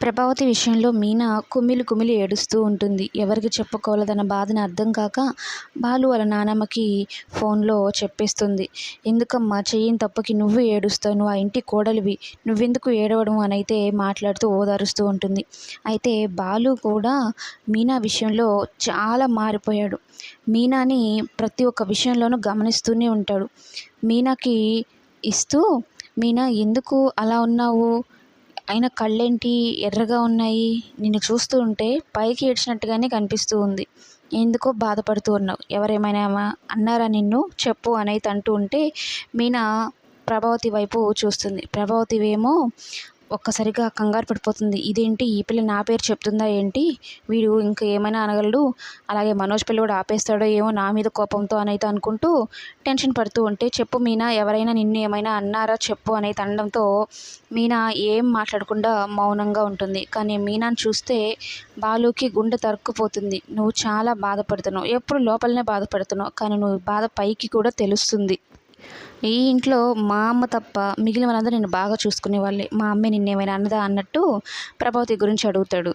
ప్రభావతి విషయంలో మీనా కుమిలి కుమిలి ఏడుస్తూ ఉంటుంది. ఎవరికి చెప్పుకోవాలో తన బాధను అర్థం కాక బాలు వాళ్ళ నానమ్మకి ఫోన్లో చెప్పేస్తుంది. ఎందుకమ్మా చెయ్యని తప్పకి నువ్వు ఏడుస్తావు నువ్వు ఆ ఇంటి కోడలివి నువ్వెందుకు ఏడవడం అని అయితే మాట్లాడుతూ ఓదారుస్తూ ఉంటుంది. అయితే బాలు కూడా మీనా విషయంలో చాలా మారిపోయాడు. మీనాని ప్రతి ఒక్క విషయంలోనూ గమనిస్తూనే ఉంటాడు. మీనాకి ఇస్తూ మీనా ఎందుకు అలా ఉన్నావు? అయినా కళ్ళేంటి ఎర్రగా ఉన్నాయి? నిన్ను చూస్తూ ఉంటే పైకి ఏడ్చినట్టుగానే కనిపిస్తూ ఉంది. ఎందుకో బాధపడుతూ ఉన్నావు. ఎవరేమైనా అన్నారా నిన్ను? చెప్పు అని అయితే అంటూ ఉంటే మీనా ప్రభావతి వైపు చూస్తుంది. ప్రభావతి ఏమో ఒక్కసారిగా కంగారు పడిపోతుంది. ఇదేంటి? ఈ పిల్ల నా పేరు చెప్తుందా ఏంటి? వీడు ఇంకా ఏమైనా అనగలడు? అలాగే మనోజ్ పిల్ల కూడా ఆపేస్తాడో ఏమో నా మీద కోపంతో అనైతే అనుకుంటూ టెన్షన్ పడుతూ ఉంటే చెప్పు మీనా ఎవరైనా నిన్ను ఏమైనా అన్నారా చెప్పు అనేది అనడంతో మీనా ఏం మాట్లాడకుండా మౌనంగా ఉంటుంది. కానీ మీనాను చూస్తే బాలుకి గుండె తరుక్కుపోతుంది. నువ్వు చాలా బాధపడుతున్నావు. ఎప్పుడు లోపలనే బాధపడుతున్నావు. కానీ నువ్వు బాధ పైకి కూడా తెలుస్తుంది. ఈ ఇంట్లో మా అమ్మ తప్ప మిగిలిన వాళ్ళందరూ నేను బాగా చూసుకునే వాళ్ళే మా అమ్మే నిన్నేమైనా అన్నదా అన్నట్టు ప్రభావతి గురించి అడుగుతాడు.